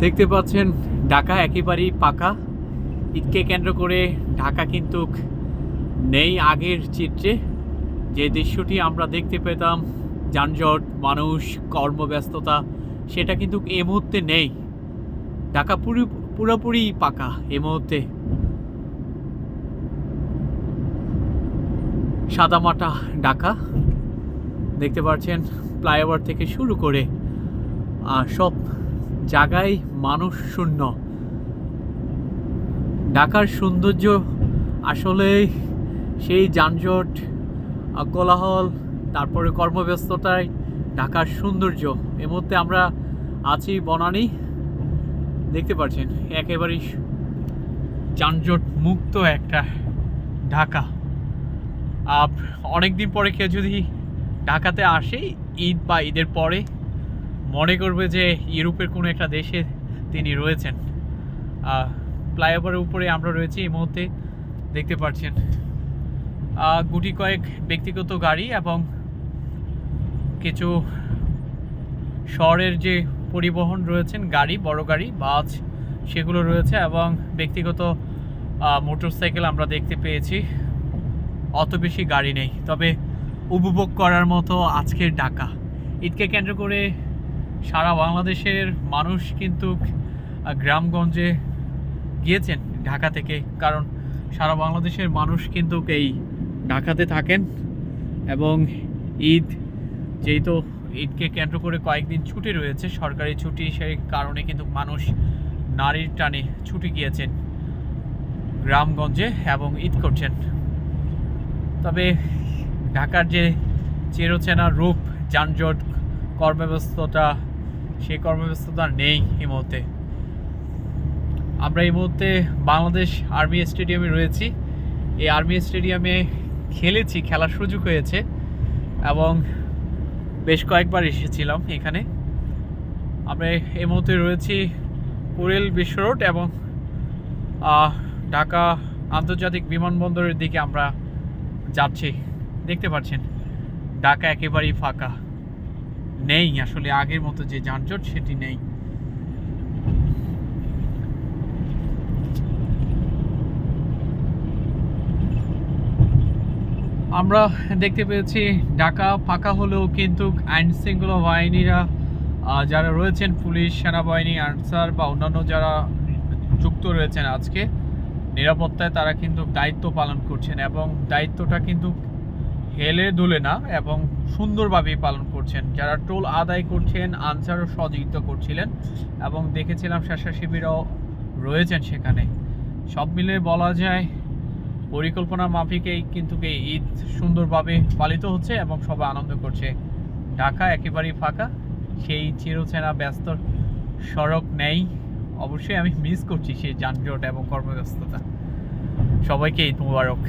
দেখতে পাচ্ছেন, ঢাকা একেবারেই পাকা। ঈদকে কেন্দ্র করে ঢাকা কিন্তু নেই আগের চিত্রে। যে দৃশ্যটি আমরা দেখতে পেতাম, যানজট, মানুষ, কর্মব্যস্ততা, সেটা কিন্তু এ মুহূর্তে নেই। ঢাকা পুরো, পুরোপুরি পাকা এ মুহূর্তে। সাদামাটা ঢাকা, দেখতে পাচ্ছেন, ফ্লাইওভার থেকে শুরু করে সব জায়গায় মানুষ শূন্য। ঢাকার সৌন্দর্য আসলে সেই যানজট, কোলাহল, তারপরে কর্মব্যস্ততায় ঢাকার সৌন্দর্য, এ মধ্যে আমরা আছি বনানি। দেখতে পাচ্ছেন, একেবারেই যানজট মুক্ত একটা ঢাকা। অনেক দিন পরে কেউ যদি ঢাকাতে আসে, ঈদ বা ঈদের পরে মনে করবে যে ইউরোপের কোনো একটা দেশে তিনি রয়েছেন। ফ্লাইওভারের উপরে আমরা রয়েছি এই মুহূর্তে, দেখতে পাচ্ছেন। গুটি কয়েক ব্যক্তিগত গাড়ি এবং কিছু শহরের যে পরিবহন রয়েছেন, গাড়ি, বড় গাড়ি, বাস, সেগুলো রয়েছে এবং ব্যক্তিগত মোটরসাইকেল আমরা দেখতে পেয়েছি। অত বেশি গাড়ি নেই, তবে উপভোগ করার মতো আজকের ঢাকা। ঈদকে কেন্দ্র করে সারা বাংলাদেশের মানুষ কিন্তু গ্রামগঞ্জে গিয়েছেন ঢাকা থেকে। কারণ সারা বাংলাদেশের মানুষ কিন্তু এই ঢাকাতে থাকেন এবং ঈদ, যেহেতু ঈদকে কেন্দ্র করে কয়েকদিন ছুটি রয়েছে, সরকারি ছুটি সেই কারণে কিন্তু মানুষ নারীর টানে ছুটি গিয়েছেন গ্রামগঞ্জে এবং ঈদ করছেন। তবে ঢাকার যে চিরচেনা রূপ, যানজট কর্মব্যস্ততা, সেই কর্মব্যস্ততা নেই এই মুহূর্তে। আমরা এই মুহূর্তে বাংলাদেশ আর্মি স্টেডিয়ামে রয়েছি। এই আর্মি স্টেডিয়ামে খেলেছি, খেলার সুযোগ হয়েছে এবং বেশ কয়েকবার এসেছিলাম এখানে। আমরা এই মুহূর্তে রয়েছি কুড়েল বিশ্ব রোড এবং ঢাকা আন্তর্জাতিক বিমানবন্দরের দিকে আমরা যাচ্ছি। দেখতে পাচ্ছেন, ঢাকা একেবারেই ফাঁকা। নেই আসলে আগের মতো যে যানজট, সেটি নেই। আমরা দেখতে পেয়েছি, ঢাকা ফাঁকা হলেও কিন্তু আইন শৃঙ্খলা বাহিনীরা যারা রয়েছেন পুলিশ, সেনাবাহিনী, আনসার বা অন্যান্য যারা যুক্ত রয়েছেন আজকে, নিরাপত্তায় তারা কিন্তু দায়িত্ব পালন করছেন এবং দায়িত্বটা কিন্তু হেলে দুলে না এবং সুন্দরভাবেই পালন করছেন, যারা টোল আদায় করছেন, আনসারও সহযোগিতা করছিলেন এবং দেখেছিলাম স্বেচ্ছাসেবীরাও রয়েছেন সেখানে। সব মিলে বলা যায়, পরিকল্পনা মাফিকেই কিন্তু এই ঈদ সুন্দরভাবে পালিত হচ্ছে এবং সবাই আনন্দ করছে। ঢাকা একেবারেই ফাঁকা, সেই চিরচেনা ব্যস্ত সড়ক নেই। অবশ্যই আমি মিস করছি সেই যানজট এবং কর্মব্যস্ততা। সবাইকে ঈদ মুবারক।